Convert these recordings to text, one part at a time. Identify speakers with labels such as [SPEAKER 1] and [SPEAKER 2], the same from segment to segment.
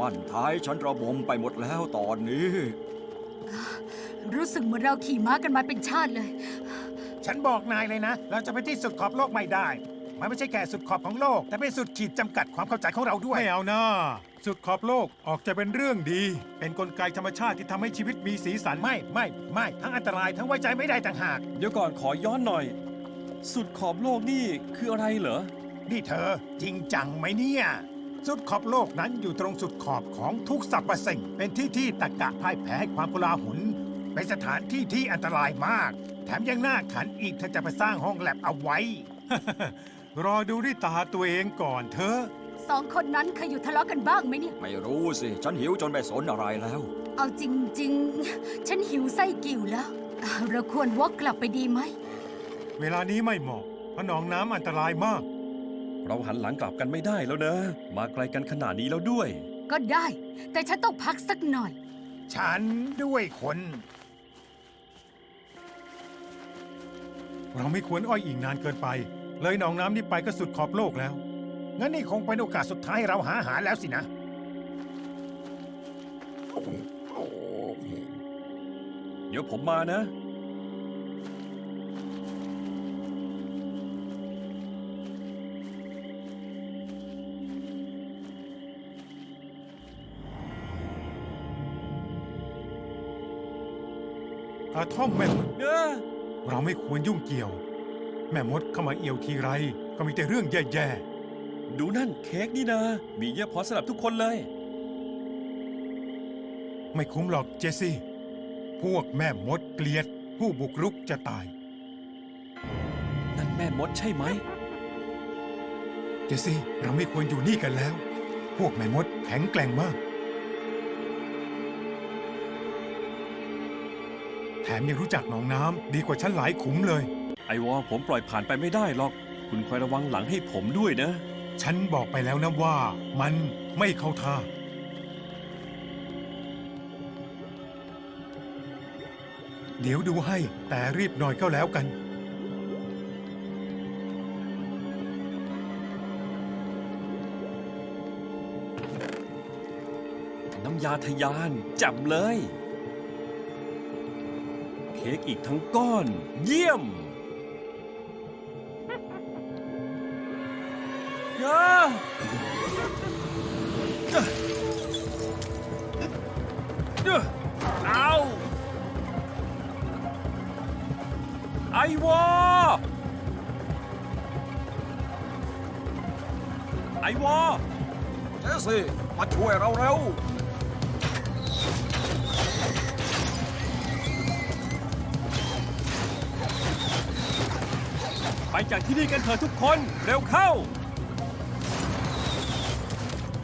[SPEAKER 1] มั่นท้ายฉันระบมไปหมดแล้วตอนนี้
[SPEAKER 2] รู้สึกเหมือนเราขี่ม้ากันมาเป็นชาติเลย
[SPEAKER 3] ฉันบอกนายเลยนะ เราจะไปที่สุดขอบโลกไม่ได้ มันไม่ใช่แค่สุดขอบของโลก แต่เป็นสุดขีดจำกัดความเข้าใจของเราด้วย
[SPEAKER 4] ไม่เอานะสุดขอบโลกออกจะเป็นเรื่องดี เป็นกลไกธรรมชาติที่ทำให้ชีวิตมีสีสัน
[SPEAKER 3] ไม่ไม่ไม่ทั้งอันตรายทั้งไว้ใจไม่ได้ต่างหาก
[SPEAKER 5] เดี๋ยวก่อนขอย้อนหน่อย สุดขอบโลกนี่คืออะไรเหรอ
[SPEAKER 3] นี่เธอ จริงจังไหมเนี่ย สุดขอบโลกนั้นอยู่ตรงสุดขอบของทุกสรรพสิ่ง เป็นที่ที่ตะกะพ่ายแพ้ให้ความกุลาหุน เป็นสถานที่ที่อันตรายมาก แถมยังน่าขันอีกถ้าจะไปสร้างห้องแลบเอาไว้
[SPEAKER 4] รอดูด้วยตาตัวเองก่อนเถอะ
[SPEAKER 2] สองคนนั้นเคยอยู่ทะเลาะกันบ้างไหมเนี่ย
[SPEAKER 1] ไม่รู้สิ ฉันหิวจนไม่สนอะไรแล้ว
[SPEAKER 2] เอาจริง ๆ ฉันหิวไส้กิ่วแล้วอ่าเราควรวกกลับไปดีไหม
[SPEAKER 4] เวลานี้ไม่เหมาะเพราะหนองน้ำอันตรายมาก
[SPEAKER 5] เราหันหลังกลับกันไม่ได้แล้วนะ มาไกลกันขนาดนี้แล้วด้วย
[SPEAKER 2] ก็ได้ แต่ฉันต้องพักสักหน่อย
[SPEAKER 3] ฉันด้วยคน
[SPEAKER 4] เราไม่ควรอ้อยอิงนานเกินไป เลยหนองน้ำนี่ไปก็สุดขอบโลกแล้ว
[SPEAKER 3] งั้นนี่คงเป็นโอกาสสุดท้ายให้เราหาอาหารแล้วสินะ
[SPEAKER 5] เดี๋ยวผมมานะ
[SPEAKER 4] กระท่อมแม่มด
[SPEAKER 5] เออ
[SPEAKER 4] เราไม่ควรยุ่งเกี่ยว แม่มดเข้ามาเอี่ยวทีไร ก็มีแต่เรื่องแย่
[SPEAKER 5] ดูนั่นเค้กนี่นะมีเยอะพอสำหรับทุกคนเลย
[SPEAKER 4] ๆ ไม่คุ้มหรอกเจสซี่ พวกแม่มดเกลียด ผู้บุกรุกจะตาย
[SPEAKER 5] นั่นแม่มดใช่ไหม
[SPEAKER 4] เจสซี่ เราไม่ควรอยู่นี่กันแล้ว พวกแม่มดแข็งแกร่งมาก แถมยังรู้จักหนองน้ำดีกว่าฉันหลายขุมเลย
[SPEAKER 5] ไอวอผมปล่อยผ่านไปไม่ได้หรอก คุณคอยระวังหลังให้ผมด้วยนะ
[SPEAKER 4] ฉันบอกไปแล้วนะว่ามันไม่เข้าท่า เดี๋ยวดูให้แต่รีบหน่อยก็แล้วกัน
[SPEAKER 5] น้ำยาทะยานจับเลยเค้กอีกทั้งก้อน เยี่ยมยาเอาไอวอไอวอ
[SPEAKER 1] เจสซี่มาช่วยเราเร็ว
[SPEAKER 5] ไปจากที่นี่กันเถอะทุกคนเร็วเข้า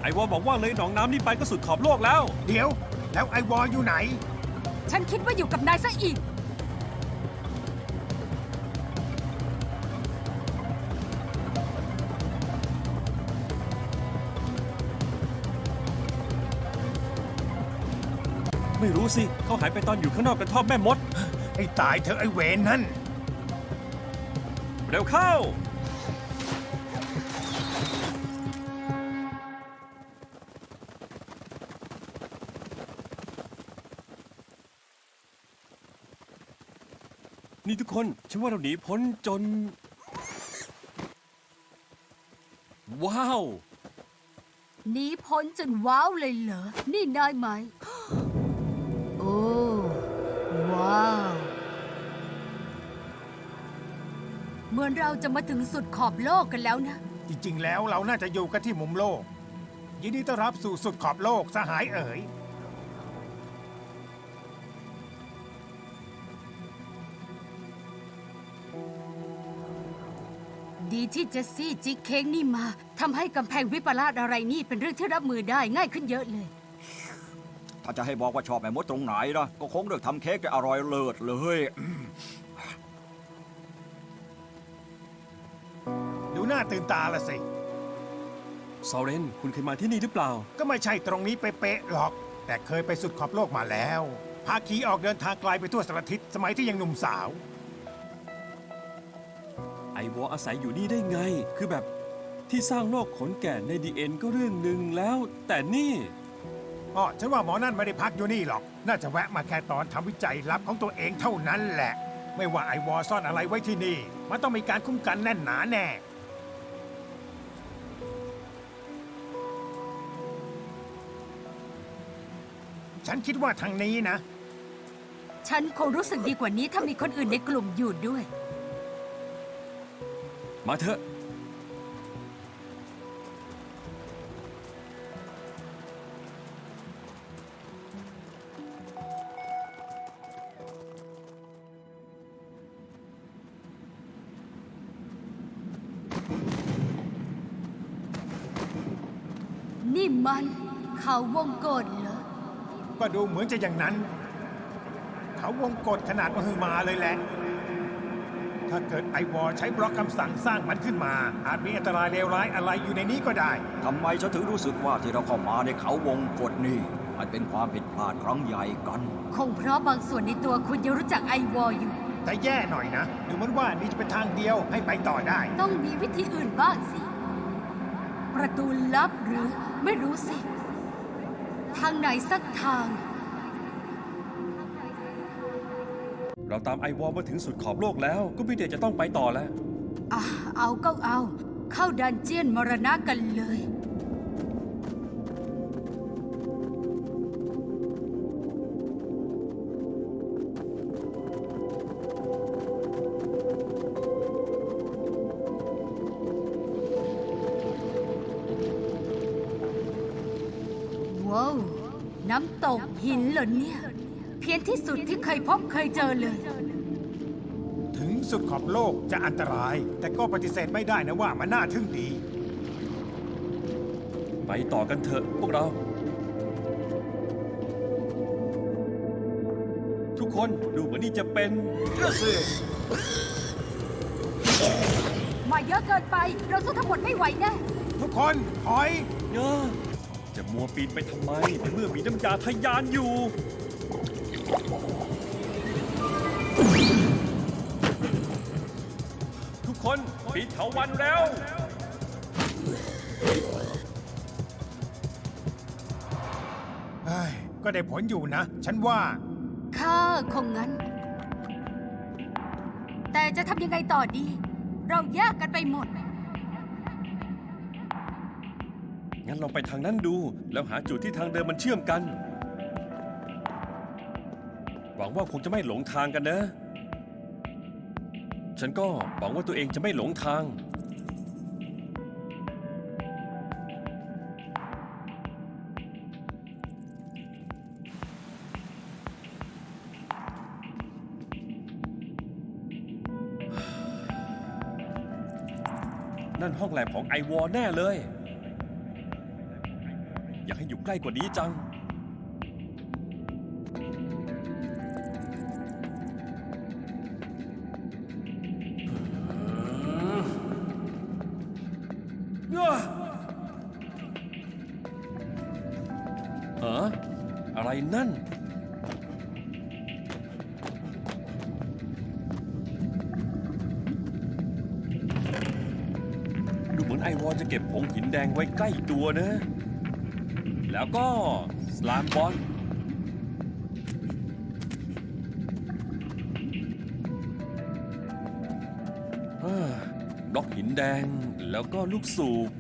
[SPEAKER 5] ไอวอบอกว่าเลยหนองน้ำนี่ไปก็สุดขอบโลกแล้ว
[SPEAKER 3] เดี๋ยว แล้วไอวอลอยู่ไหน
[SPEAKER 2] ฉันคิดว่าอยู่กับนายซะอีก
[SPEAKER 5] ไม่รู้สิเขาหายไปตอนอยู่ข้างนอกกระท่อมแม่มด
[SPEAKER 3] ไอ้ตายเธอะไอ้เวนนั่น
[SPEAKER 5] เร็วเข้า นี่ทุกคนฉันว่าเราหนีพ้นจน ว้าว
[SPEAKER 2] หนีพ้นจนว้าวเลยเหรอ นี่นายไหม โอ้ ว้าว เหมือนเราจะมาถึงสุดขอบโลกกันแล้วนะ
[SPEAKER 3] จริงๆ แล้วเราน่าจะอยู่กันที่มุมโลก ยินดีต้อนรับสู่สุดขอบโลกสหายเอ๋ย
[SPEAKER 2] ดีที่เจสซี่จิกเค้กนี่มาทำให้กำแพงวิปลาสอะไรนี่เป็นเรื่องที่รับมือได้ง่ายขึ้นเยอะเลย
[SPEAKER 1] ถ้าจะให้บอกว่าชอบแม่มดตรงไหนนะก็คงเลือกทำเค้กได้อร่อยเลิศเลย
[SPEAKER 3] หน้าตื่นตาละสิ
[SPEAKER 5] ซาเรน คุณเคยมาที่นี่หรือเปล่า
[SPEAKER 3] ก็ไม่ใช่ตรงนี้เป๊ะๆหรอก แต่เคยไปสุดขอบโลกมาแล้ว พาขี่ออกเดินทางไกลไปทั่วสารทิศสมัยที่ยังหนุ่มสาว
[SPEAKER 5] ไอวออาศัยอยู่นี่ได้ไง คือแบบที่สร้างโลกขนแก่ในดีเอ็นก็เรื่องหนึ่งแล้ว แต่นี่
[SPEAKER 3] อ๋อ ฉันว่าหมอนั่นไม่ได้พักอยู่นี่หรอก น่าจะแวะมาแค่ตอนทำวิจัยลับของตัวเองเท่านั้นแหละ ไม่ว่าไอวอซ่อนอะไรไว้ที่นี่ มันต้องมีการคุ้มกันแน่นหนาแน่ ฉันคิดว่าทางนี้นะ
[SPEAKER 2] ฉันคงรู้สึกดีกว่านี้ถ้ามีคนอื่นในกลุ่มอยู่ด้วย
[SPEAKER 5] มาเถอะ
[SPEAKER 2] นี่มันเขาวงกฏเหรอ
[SPEAKER 3] ก็ดูเหมือนจะอย่างนั้น เขาวงกฏขนาดมหึมาเลยแหละ ถ้าเกิดไอวอใช้บล็อกคำสั่งสร้างมันขึ้นมา อาจมีอันตรายเลวร้ายอะไรอยู่ในนี้ก็ได้
[SPEAKER 1] ทำไมฉันถึงรู้สึกว่าที่เราเข้ามาในเขาวงกฏนี่ มันเป็นความผิดพลาดครั้งใหญ่กัน
[SPEAKER 2] คงเพราะบางส่วนในตัวคุณยังรู้จักไอวออยู่
[SPEAKER 3] แต่แย่หน่อยนะดูเหมือนว่านี่จะเป็นทางเดียวให้ไปต่อได้
[SPEAKER 2] ต้องมีวิธีอื่นบ้างสิ ประตูลับหรือไม่รู้สิ ทางไหนสักทาง
[SPEAKER 5] เราตามไอวอลมาถึงสุดขอบโลกแล้ว ก็ไม่เดี๋ยวจะต้องไปต่อแล้ว
[SPEAKER 2] อะเอาก็เอา เข้าดันเจียนมรณะกันเลย เคยพบเคยเจอเลย
[SPEAKER 3] ถึงสุดขอบโลกจะอันตราย แต่ก็ปฏิเสธไม่ได้นะว่ามันน่าทึ่งดี
[SPEAKER 5] ไปต่อกันเถอะพวกเรา ทุกคนดูเหมือนนี่จะเป็น
[SPEAKER 2] มาเยอะเกินไป เราสู้ทั้งหมดไม่ไหวแน่
[SPEAKER 3] ทุกคนถอย
[SPEAKER 5] เนอะจะมัวปีนไปทำไมในเมื่อมีน้ำยาทะยานอยู่ ปีนเถาวันแล้ว
[SPEAKER 3] เฮ้ยก็ได้ผลอยู่นะ ฉันว่า
[SPEAKER 2] ข้าคงงั้น แต่จะทำยังไงต่อดี เราแยกกันไปหมด
[SPEAKER 5] งั้นลองไปทางนั้นดู แล้วหาจุดที่ทางเดินมันเชื่อมกัน หวังว่าคงจะไม่หลงทางกันนะ ฉันก็หวังว่าตัวเองจะไม่หลงทาง นั่นห้องแลบของไอวอแน่เลย อยากให้อยู่ใกล้กว่านี้จัง ล้ตัวนะ แล้วก็สลามบอลเอ้อบล็อกหินแดงแล้วก็ลูกสูบ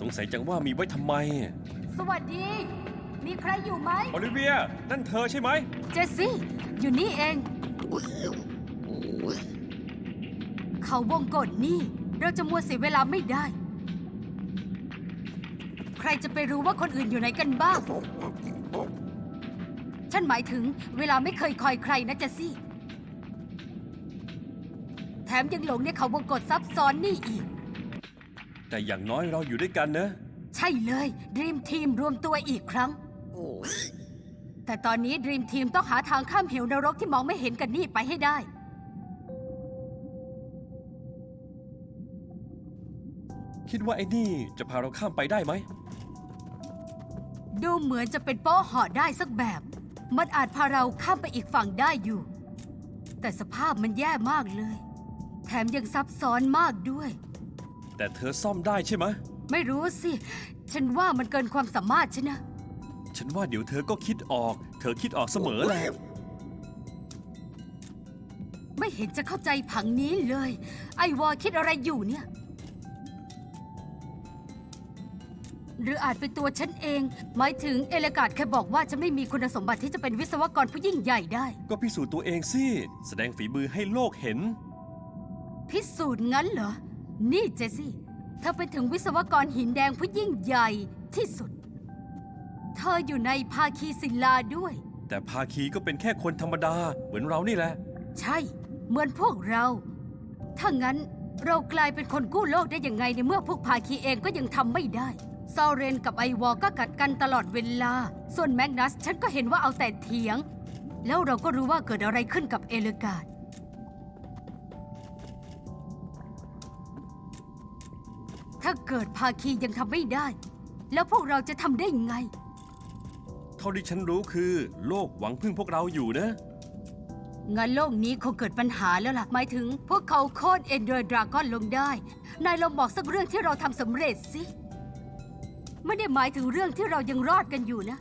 [SPEAKER 5] สงสัยจังว่ามีไว้ทำไม
[SPEAKER 2] สวัสดี มีใครอยู่ไหม
[SPEAKER 5] โอลิเวีย นั่นเธอใช่ไหม
[SPEAKER 2] เจสซี่ อยู่นี่เอง เขาวงกฏนี่ เราจะมัวเสียเวลาไม่ได้ ใครจะไปรู้ว่าคนอื่นอยู่ไหนกันบ้าง ฉันหมายถึงเวลาไม่เคยคอยใครนะเจสซี่ แถมยังหลงในเขาวงกฏซับซ้อนนี่อีก
[SPEAKER 5] แต่อย่างน้อยเราอยู่ด้วยกันนะ
[SPEAKER 2] ใช่เลยดีมทีมรวมตัวอีกครั้ง แต่ตอนนี้ดีมทีมต้องหาทางข้ามเหวนรกที่มองไม่เห็นกันนี่ไปให้ได้
[SPEAKER 5] คิดว่าไอ้นี่จะพาเราข้ามไปได้ไหม
[SPEAKER 2] ดูเหมือนจะเป็นโป๊ะห่อได้สักแบบ มันอาจพาเราข้ามไปอีกฝั่งได้อยู่ แต่สภาพมันแย่มากเลย แถมยังซับซ้อนมากด้วย
[SPEAKER 5] แต่เธอซ่อมได้ใช่ไหม
[SPEAKER 2] ไม่รู้สิ ฉันว่ามันเกินความสามารถฉันนะ
[SPEAKER 5] ฉันว่าเดี๋ยวเธอก็คิดออก เธอคิดออกเสมอแหละ
[SPEAKER 2] ไม่เห็นจะเข้าใจผังนี้เลย ไอวอคิดอะไรอยู่เนี่ย หรืออาจเป็นตัวฉันเอง หมายถึงเอเลกาดแค่บอกว่าฉันไม่มีคุณสมบัติที่จะเป็นวิศวกรผู้ยิ่งใหญ่ได้
[SPEAKER 5] ก็พิสูจน์ตัวเองสิ แสดงฝีมือให้โลกเห็น
[SPEAKER 2] พิสูจน์งั้นเหรอ นี่เจสซี่ เธอเป็นถึงวิศวกรหินแดงผู้ยิ่งใหญ่ที่สุด เธออยู่ในภาคีศิลาด้วย
[SPEAKER 5] แต่ภาคีก็เป็นแค่คนธรรมดา เหมือนเรานี่แหละ
[SPEAKER 2] ใช่ เหมือนพวกเรา ถ้างั้นเรากลายเป็นคนกู้โลกได้ยังไงในเมื่อพวกภาคีเองก็ยังทำไม่ได้ ซอเรนกับไอวอก็กัดกันตลอดเวลา ส่วนแมกนัสฉันก็เห็นว่าเอาแต่เถียง แล้วเราก็รู้ว่าเกิดอะไรขึ้นกับเอเลกาดถ้าเกิดภาคียังทำไม่ได้ แล้วพวกเราจะทำได้ไง
[SPEAKER 5] เท่าที่ฉันรู้คือโลกหวังพึ่งพวกเราอยู่นะ
[SPEAKER 2] งั้นโลกนี้คงเกิดปัญหาแล้วล่ะ หมายถึงพวกเขาโค่นเอนเดอร์ดราก้อนลงได้ นายลองบอกสักเรื่องที่เราทำสำเร็จสิ ไม่ได้หมายถึงเรื่องที่เรายังรอดกันอยู่นะ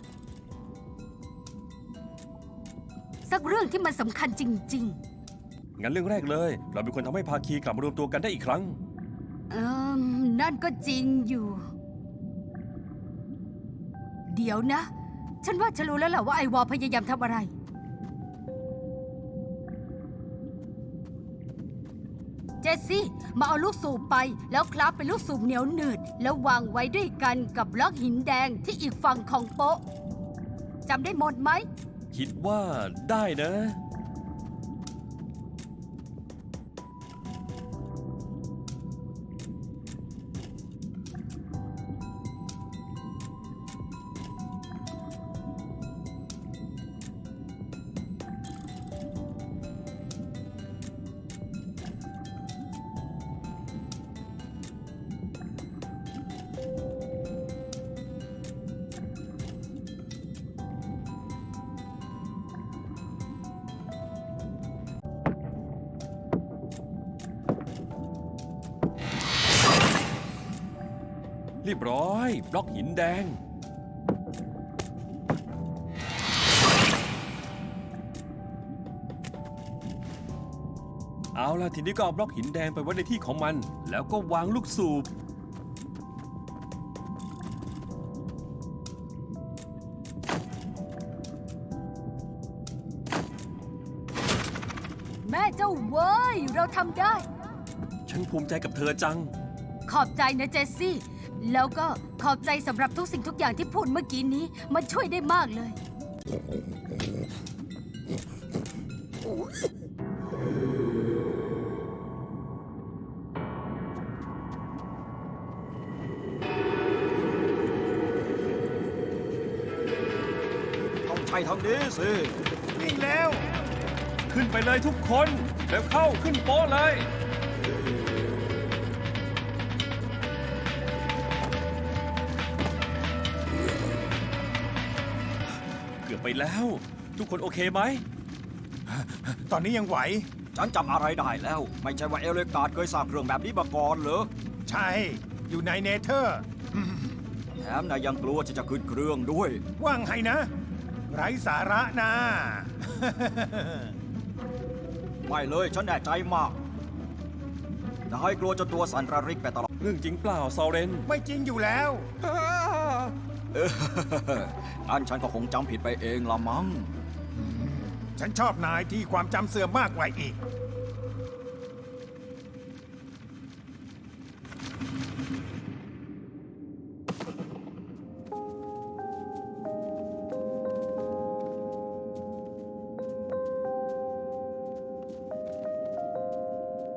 [SPEAKER 2] สักเรื่องที่มันสำคัญจริง
[SPEAKER 5] งั้นเรื่องแรกเลย เราเป็นคนทำให้ภาคีกลับมารวมตัวกันได้อีกครั้ง
[SPEAKER 2] ๆ เอิมนั่นก็จริงอยู่ เดี๋ยวนะ ฉันว่าฉันรู้แล้วแหละว่าไอวอลพยายามทำอะไร สซี่มาเอาลูกสูบไป แล้วคลับเป็นลูกสูบเหนียวหนืด แล้ววางไว้ด้วยกันกับบล็อกหินแดงที่อีกฝั่งของโป๊ะจำได้หมดไหม
[SPEAKER 5] คิดว่าได้นะ เรียบร้อย บล็อกหินแดง เอาล่ะ ทีนี้ก็เอาบล็อกหินแดงไปไว้ในที่ของมัน แล้วก็วางลูกสูบ
[SPEAKER 2] แม่เจ้าเว้ย เราทำได้
[SPEAKER 5] ฉันภูมิใจกับเธอจัง
[SPEAKER 2] ขอบใจนะเจสซี่ แล้วก็ขอบใจสำหรับทุกสิ่งทุกอย่างที่พูดเมื่อกี้นี้ มันช่วยได้มากเลย
[SPEAKER 1] ต้องใช่ทางนี้สิ
[SPEAKER 3] วิ่งแล้ว
[SPEAKER 5] ขึ้นไปเลยทุกคนเร็วเข้าขึ้นโป๊ะเลย ไปแล้ว ทุกคนโอเคไหม
[SPEAKER 3] ตอนนี้ยังไหว
[SPEAKER 1] ฉันจำอะไรได้แล้ว ไม่ใช่ว่าเอเลกาดเคยสร้างเครื่องแบบนี้มาก่อนเหรอ
[SPEAKER 3] ใช่ อยู่ในเนเธอร์
[SPEAKER 1] แถมนายยังกลัวที่จะขึ้นเครื่องด้วย
[SPEAKER 3] ว่างให้นะ ไร้สาระนะ
[SPEAKER 1] ไม่เลยฉันแน่ใจมากนายกลัวจนตัวสั่นระริกไปตลอด
[SPEAKER 5] เรื่องจริงเปล่าซอเรน
[SPEAKER 3] ไม่จริงอยู่แล้ว
[SPEAKER 1] เอ ออันฉันก็คงจำผิดไปเองละมั้ง
[SPEAKER 3] ฉันชอบนายที่ความจำเสื่อมมากกว่าอีก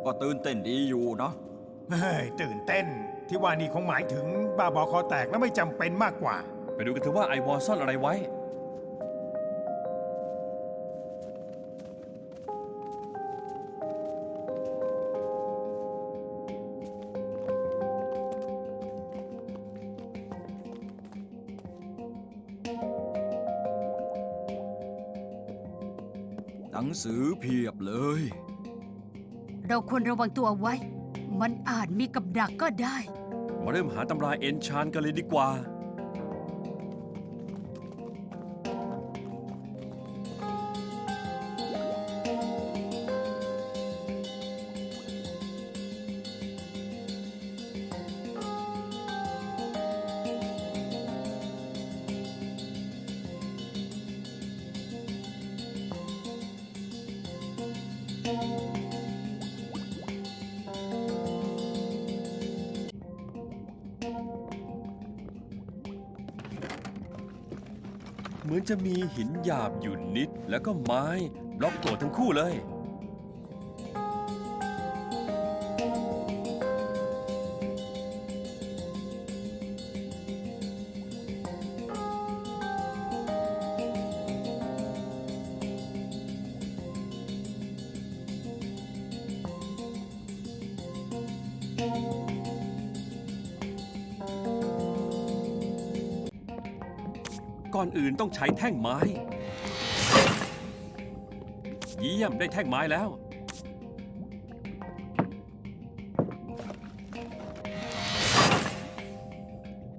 [SPEAKER 1] ก็ตื่นเต้นดีอยู่นะ
[SPEAKER 3] เฮ้ย ตื่นเต้น ที่ว่านี่คงหมายถึงบ้าบอคอแตกและไม่จำเป็นมากกว่า
[SPEAKER 5] ไปดูกันเถอะว่าไอวอลซ่อนอะไรไว้
[SPEAKER 1] หนังสือเพียบเลย
[SPEAKER 2] เราควรระวังตัวไว้ มันอาจมีกับดักก็ได้
[SPEAKER 5] มาเริ่มหาตำราเอนชานกันเลยดีกว่า จะมีหินหยาบอยู่นิดแล้วก็ไม้บล็อกตัวทั้งคู่เลย ก่อนอื่นต้องใช้แท่งไม้ เยี่ยมได้แท่งไม้แล้ว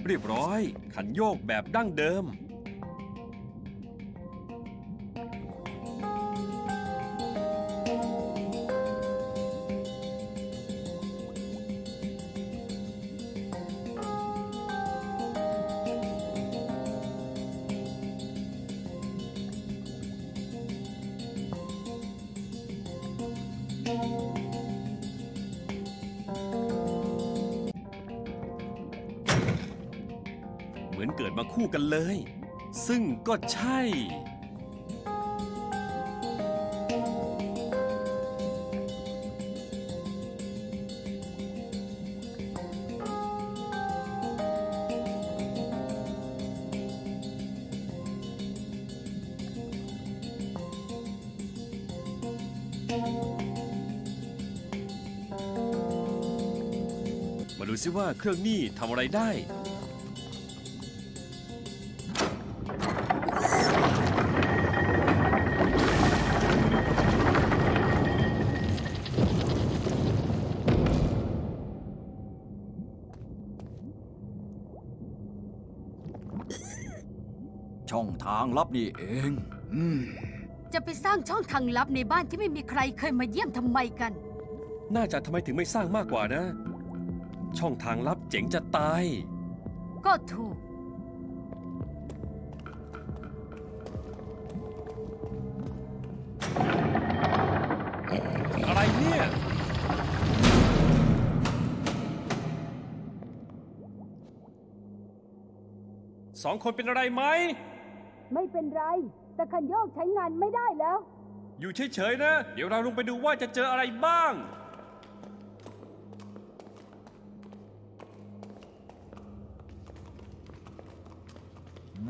[SPEAKER 5] เรียบร้อย ขันโยกแบบดั้งเดิม อนเกิดมาคู่กันเลย ซึ่งก็ใช่ มาดูซิว่าเครื่องนี้ทำอะไรได้
[SPEAKER 1] ลับนี่เองอืม
[SPEAKER 2] จะไปสร้างช่องทางลับในบ้านที่ไม่มีใครเคยมาเยี่ยมทำไมกัน
[SPEAKER 5] น่าจะทำไมถึงไม่สร้างมากกว่านะ ช่องทางลับเจ๋งจะตาย
[SPEAKER 2] ก็ถูก
[SPEAKER 5] อะไรเนี่ย สองคนเป็นอะไรไหม
[SPEAKER 2] ไม่เป็นไร แต่คันโยกใช้งานไม่ได้แล้ว
[SPEAKER 5] อยู่เฉยๆนะ เดี๋ยวเราลงไปดูว่าจะเจออะไรบ้าง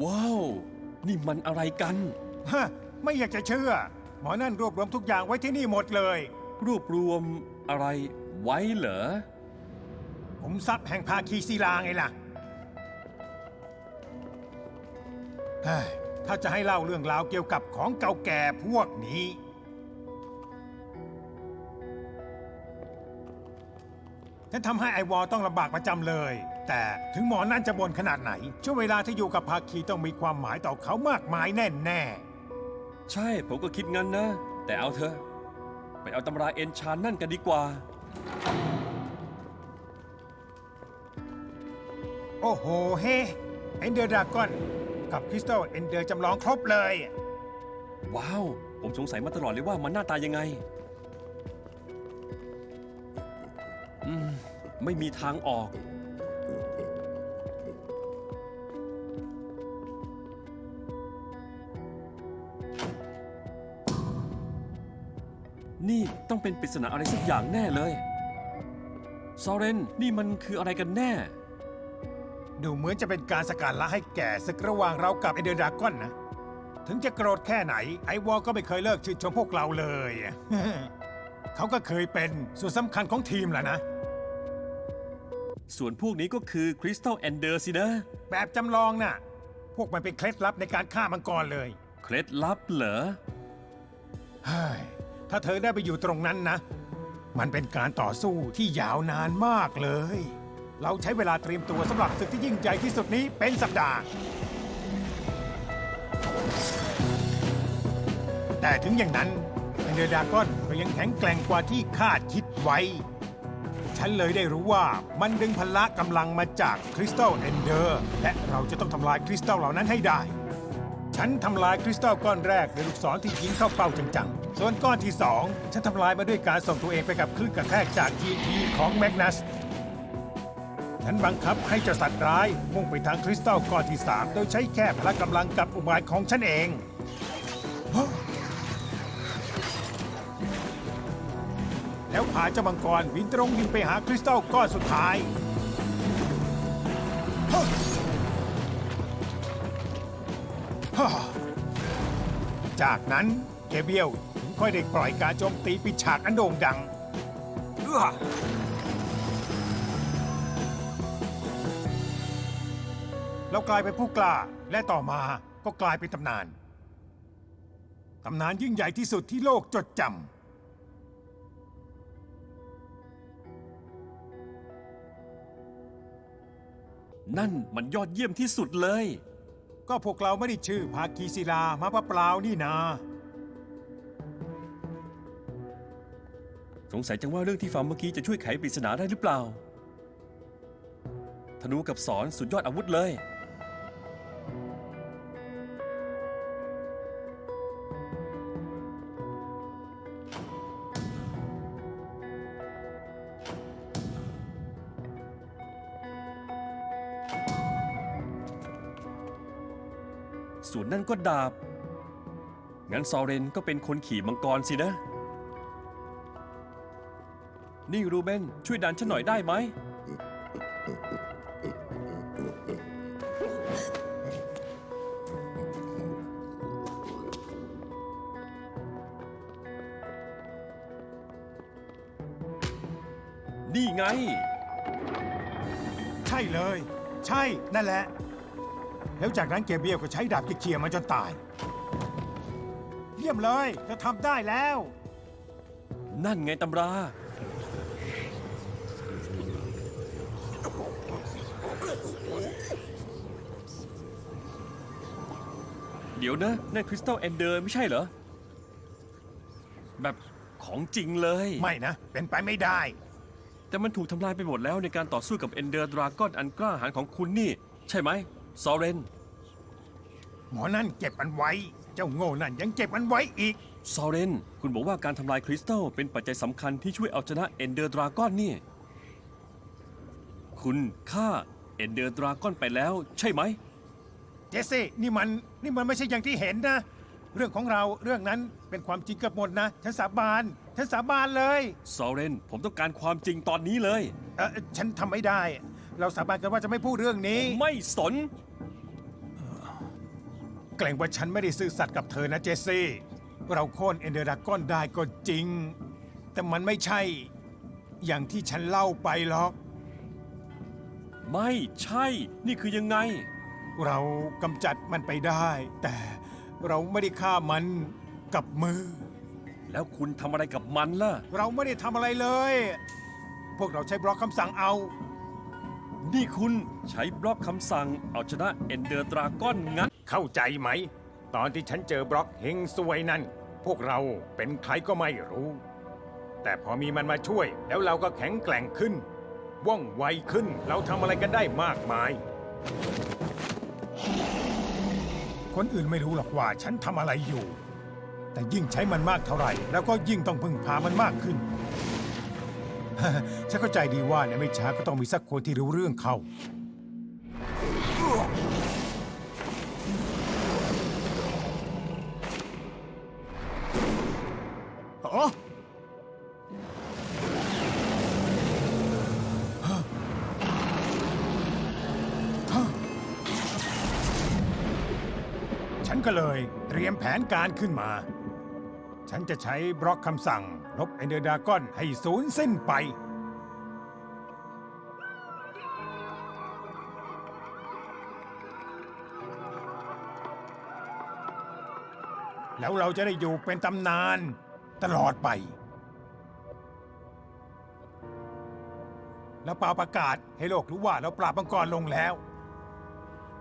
[SPEAKER 5] ว้าว นี่มันอะไรกัน
[SPEAKER 3] ฮะไม่อยากจะเชื่อ หมอนั่นรวบรวมทุกอย่างไว้ที่นี่หมดเลย
[SPEAKER 5] รวบรวมอะไรไว้เหรอ
[SPEAKER 3] ผมทรัพย์แห่งภาคีศิลาไงล่ะเฮ้ย ถ้าจะให้เล่าเรื่องราวเกี่ยวกับของเก่าแก่พวกนี้ ฉันทำให้ไอวอลต้องลำบากประจำเลย แต่ถึงหมอนั่นจะบ่นขนาดไหน ช่วงเวลาที่อยู่กับภาคีต้องมีความหมายต่อเขามากมายแน่แน่
[SPEAKER 5] ใช่ ผมก็คิดงั้นนะ แต่เอาเถอะ ไปเอาตำราเอนชานนั่นกันดีกว่า
[SPEAKER 3] ๆโอ้โห เฮเอนเดอร์ดากอน กับคริสตัลเอนเดอร์จำลองครบเลย
[SPEAKER 5] ว้าว ผมสงสัยมาตลอดเลยว่ามันหน้าตายังไง อืม ไม่มีทางออก นี่ต้องเป็นปริศนาอะไรสักอย่างแน่เลย ซอเรน นี่มันคืออะไรกันแน่
[SPEAKER 3] ดูเหมือนจะเป็นการสกัดละให้แก่ศึกระหว่างเรากับเอเดอร์ดากอนนะ ถึงจะโกรธแค่ไหน ไอวอลก็ไม่เคยเลิกชื่นชมพวกเราเลย เขาก็เคยเป็นส่วนสำคัญของทีมแหละนะ
[SPEAKER 5] ส่วนพวกนี้ก็คือคริสตัลแอนเดอร์สินะ
[SPEAKER 3] แบบจำลองน่ะ พวกมันเป็นเคล็ดลับในการฆ่ามังกรเลย
[SPEAKER 5] เคล็ดลับเหรอ
[SPEAKER 3] เฮ้ย ถ้าเธอได้ไปอยู่ตรงนั้นนะ มันเป็นการต่อสู้ที่ยาวนานมากเลย เราใช้เวลาเตรียมตัวสำหรับศึกที่ยิ่งใหญ่ที่สุดนี้เป็นสัปดาห์ แต่ถึงอย่างนั้นเอเดอร์ดากอนก็ยังแข็งแกร่งกว่าที่คาดคิดไว้ ฉันเลยได้รู้ว่ามันดึงพละกำลังมาจากคริสตัลเอนเดอร์และเราจะต้องทำลายคริสตัลเหล่านั้นให้ได้ ฉันทำลายคริสตัลก้อนแรกด้วยลูกศรที่ยิงเข้าเป้าจังๆ ส่วนก้อนที่สองฉันทำลายมาด้วยการส่งตัวเองไปกับคลื่นกระแทกจากทีทีของแมกนัส ฉันบังคับให้เจ้าสัตว์ร้าย มุ่งไปทางคริสตัลก้อนที่สามโดยใช้แค่พละกำลังกับอุบายของฉันเอง แล้วพาเจ้ามังกรบินตรงยิงไปหาคริสตัลก้อนสุดท้าย จากนั้นเกเบียลถึงค่อยได้ปล่อยการโจมตีปิดฉากอันโด่งดัง แล้วกลายเป็นผู้กล้าและต่อมาก็กลายเป็นตำนาน ตำนานยิ่งใหญ่ที่สุดที่โลกจดจ
[SPEAKER 5] นั่นมันยอดเยี่ยมที่สุดเลยำ
[SPEAKER 3] ก็พวกเราไม่ได้ชื่อภาคีศิลามาเปล่าๆนี่นา
[SPEAKER 5] สงสัยจังว่าเรื่องที่ฟังเมื่อกี้จะช่วยไขปริศนาได้หรือเปล่า ธนูกับสอนสุดยอดอาวุธเลย ก็ดาบ งั้นซอเรนก็เป็นคนขี่มังกรสินะ นี่รูเบนช่วยดันฉันหน่อยได้ไหม นี่ไง
[SPEAKER 3] ใช่เลย ใช่นั่นแหละ แล้วจากนั้นเกเบียลก็ใช้ดาบเขี่ยๆมันจนตาย เยี่ยมเลยเธอทำได้แล้ว
[SPEAKER 5] นั่นไงตำรา เดี๋ยวนะนั่นคริสตัลเอนเดอร์ไม่ใช่เหรอ แบบของจริงเลย
[SPEAKER 3] ไม่นะ เป็นไปไม่ได้
[SPEAKER 5] แต่มันถูกทำลายไปหมดแล้วในการต่อสู้กับเอนเดอร์ดราก้อนอันกล้าหาญของคุณนี่ ใช่ไหม ซอเรน
[SPEAKER 3] หมอนั่นเก็บมันไว้ เจ้าโง่นั่นยังเก็บมันไว้อีก
[SPEAKER 5] ซอเรนคุณบอกว่าการทำลายคริสตัลเป็นปัจจัยสำคัญที่ช่วยเอาชนะเอนเดอร์ดราก้อนนี่ คุณฆ่าเอนเดอร์ดราก้อนไปแล้ว ใช่ไหม
[SPEAKER 3] เจสซี่นี่มันนี่มันไม่ใช่อย่างที่เห็นนะ เรื่องของเราเรื่องนั้นเป็นความจริงเกับหมดนะฉันสาบานฉันสาบานเลย
[SPEAKER 5] ซอเรนผมต้องการความจริงตอนนี้เลย
[SPEAKER 3] เออฉันทำไม่ได้ เราสาบานกันว่าจะไม่พูดเรื่องนี้
[SPEAKER 5] ไม่สน
[SPEAKER 3] เกรงว่าฉันไม่ได้ซื่อสัตย์กับเธอนะเจสซี่ เราโค่นเอนเดอร์ดากอนได้ก็จริง แต่มันไม่ใช่ อย่างที่ฉันเล่าไปหรอก
[SPEAKER 5] ไม่ใช่ นี่คือยังไง
[SPEAKER 3] เรากำจัดมันไปได้ แต่เราไม่ได้ฆ่ามันกับมือ
[SPEAKER 5] แล้วคุณทำอะไรกับมันล่ะ
[SPEAKER 3] เราไม่ได้ทำอะไรเลย พวกเราใช้บล็อกคำสั่งเอา
[SPEAKER 5] นี่คุณใช้บล็อกคำสั่งเอาชนะเอนเดอร์ดราก้อนงั้น
[SPEAKER 3] เข้าใจไหม ตอนที่ฉันเจอบล็อกเฮงซวยนั่น พวกเราเป็นใครก็ไม่รู้ แต่พอมีมันมาช่วย แล้วเราก็แข็งแกร่งขึ้น ว่องไวขึ้นเราทำอะไรกันได้มากมาย คนอื่นไม่รู้หรอกว่าฉันทำอะไรอยู่ แต่ยิ่งใช้มันมากเท่าไหร่ แล้วก็ยิ่งต้องพึ่งพามันมากขึ้น ฉันเข้าใจดีว่าในไม่ช้าก็ต้องมีสักคนที่รู้เรื่องเขา อ๋อฉันก็เลยเตรียมแผนการขึ้นมา ฉันจะใช้บล็อกคำสั่ง ลบเอเดอร์ดากอนให้สูญสิ้นไป แล้วเราจะได้อยู่เป็นตำนานตลอดไป แล้วเป่าประกาศให้โลกรู้ว่าเราปราบมังกรลงแล้ว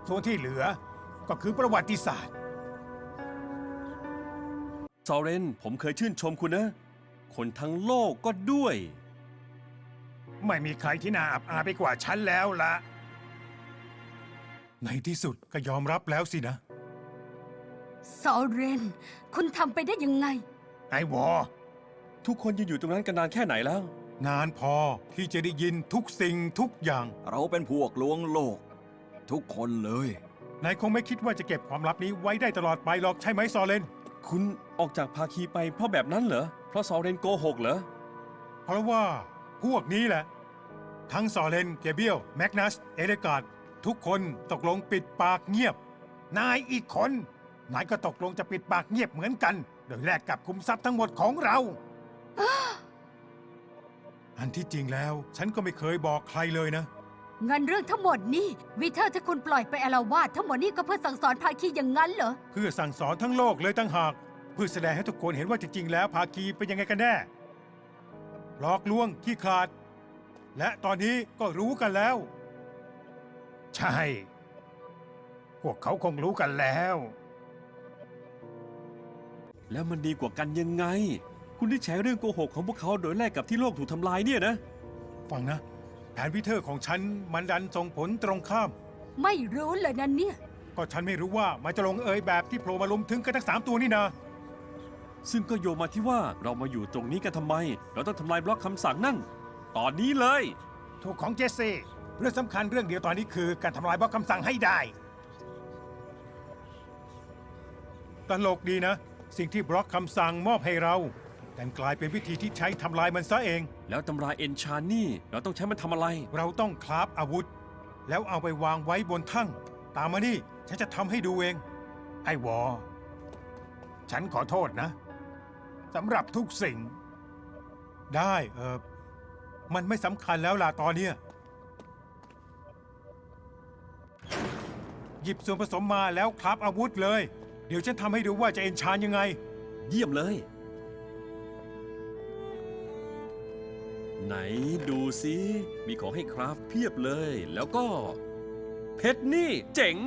[SPEAKER 3] ส่วนที่เหลือก็คือประวัติศาสตร์
[SPEAKER 5] ซอเรน ผมเคยชื่นชมคุณนะ คนทั้งโลกก็ด้วย
[SPEAKER 3] ไม่มีใครที่น่าอับอายไปกว่าฉันแล้วละในที่สุดก็ยอมรับแล้วสินะ
[SPEAKER 2] ซอเรน คุณทำไปได้ยังไง
[SPEAKER 3] อ
[SPEAKER 6] ไอ้วอ
[SPEAKER 5] ทุกคนยืนอยู่ตรงนั้นกันนานแค่ไหนแล้ว
[SPEAKER 3] นานพอที่จะได้ยินทุกสิ่งทุกอย่าง
[SPEAKER 1] เราเป็นพวกลวงโลก ทุกคนเลย
[SPEAKER 3] นายคงไม่คิดว่าจะเก็บความลับนี้ไว้ได้ตลอดไปหรอกใช่ไหมซอเลน
[SPEAKER 5] คุณออกจากภาคีไปเพราะแบบนั้นเหรอเพ ราะซอเรนโกหกเหรอ
[SPEAKER 3] เพราะว่าพวกนี้แหละ ทั้งซอเลนเกเบียลแมกนัส เอเลกาดทุกคนตกลงปิดปากเงียบ
[SPEAKER 6] นายอีกคน นายก็ตกลงจะปิดปากเงียบเหมือนกัน โดยแลกกับคุมทรัพย์ทั้งหมดของเรา
[SPEAKER 3] อันที่จริงแล้ว ฉันก็ไม่เคยบอกใครเลยนะ
[SPEAKER 2] งั้นเรื่องทั้งหมดนี่วิเทอร์ที่คุณปล่อยไปอาละวาดทั้งหมดนี่ก็เพื่อสั่งสอนภาคีอย่างนั้นเหรอ
[SPEAKER 3] เพื่อสั่งสอนทั้งโลกเลยตั้งหาก เพื่อแสดงให้ทุกคนเห็นว่าจริงๆ แล้วภาคีเป็นยังไงกันแน่ หลอกลวงขี้ขลาด และตอนนี้ก็รู้กันแล้ว
[SPEAKER 6] ใช่ พวกเขาคงรู้กันแล้ว
[SPEAKER 5] แล้วมันดีกว่ากันยังไง คุณได้แฉเรื่องโกหกของพวกเขาโดยแลกกับที่โลกถูกทำลายเนี่ยนะ
[SPEAKER 3] ฟังนะ แผนวิเทอร์ของฉันมันดันส่งผลตรงข้าม
[SPEAKER 2] ไม่รู้เลยนั่นเนี่ย
[SPEAKER 3] ก็ฉันไม่รู้ว่ามันจะลงเอยแบบที่โผล่มาลุมถึงกันทั้งสามตัวนี่นะ
[SPEAKER 5] ซึ่งก็โยงมาที่ว่าเรามาอยู่ตรงนี้กันทำไม เราต้องทำลายบล็อกคำสั่งนั่น ตอนนี้เลย
[SPEAKER 6] ถูกของเจสซี่เรื่องสำคัญเรื่องเดียวตอนนี้คือการทำลายบล็อกคำสั่งให้ได้
[SPEAKER 3] ตลกดีนะ สิ่งที่บล็อกคำสั่งมอบให้เรา แต่กลายเป็นวิธีที่ใช้ทำลายมันซะเอง
[SPEAKER 5] แล้วตำราเอนชานนี่เราต้องใช้มันทำอะไร
[SPEAKER 3] เราต้องคราฟอาวุธ แล้วเอาไปวางไว้บนทั่งตามมานี่ฉันจะทำให้ดูเอง
[SPEAKER 6] ไอ้วอ ฉันขอโทษนะ สำหรับทุกสิ่ง
[SPEAKER 3] ได้เออมันไม่สำคัญแล้วล่ะตอนเนี้ยหยิบส่วนผสมมาแล้วคราฟอาวุธเลย เดี๋ยวฉันทำให้ดูว่าจะเอนชานยังไง
[SPEAKER 5] เยี่ยมเลย ไหนดูสิมีของให้คราฟเพียบเลย แล้วก็ เพชรนี่เจ๋ง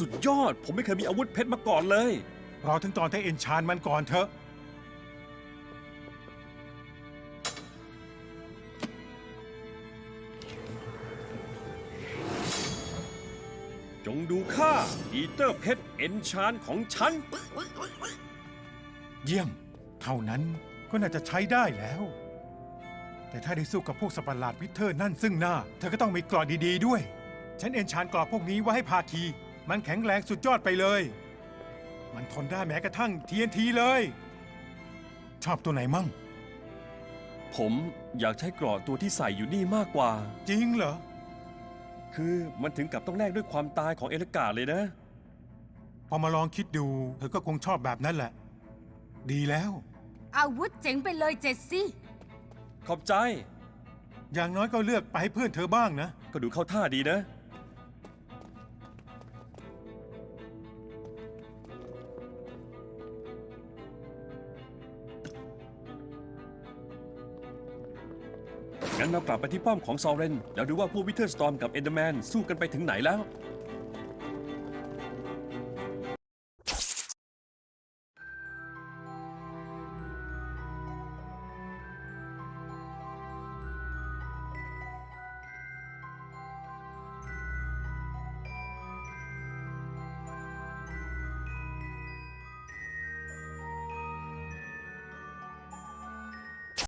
[SPEAKER 5] สุดยอด ผมไม่เคยมีอาวุธเพชรมาก่อนเลย
[SPEAKER 3] รอถึงตอนที่เอนชานมันก่อนเถอะ
[SPEAKER 5] จงดูค่าอีเตอร์เพชรเอนชานของฉัน
[SPEAKER 3] เยี่ยม เท่านั้นก็น่าจะใช้ได้แล้ว แต่ถ้าได้สู้กับพวกสัตว์ประหลาดวิเทอร์นั่นซึ่งหน้า เธอก็ต้องมีกรอดดีๆด้วย ฉันเอนชานกรอบพวกนี้ไว้ให้พาคี มันแข็งแรงสุดยอดไปเลย มันทนได้แม้กระทั่ง TNT เลย ชอบตัวไหนมั่ง
[SPEAKER 5] ผมอยากใช้กรอตัวที่ใส่อยู่นี่มากกว่า
[SPEAKER 3] จริงเหรอ
[SPEAKER 5] คือมันถึงกับต้องแลกด้วยความตายของเอลกาเลยนะ
[SPEAKER 3] พอมาลองคิดดูเธอก็คงชอบแบบนั้นแหละ ดีแล้ว
[SPEAKER 2] อาวุธเจ๋งไปเลยเจสซี่
[SPEAKER 5] ขอบใจ
[SPEAKER 3] อย่างน้อยก็เลือกไปให้เพื่อนเธอบ้างนะ
[SPEAKER 5] ก็ดูเข้าท่าดีนะ นเรากลับไปที่ป้อมของซอเรน แล้วดูว่าพวกวิเทอร์สตอมกับเอนเดอร์แมนสู้กันไปถึงไหนแล้ว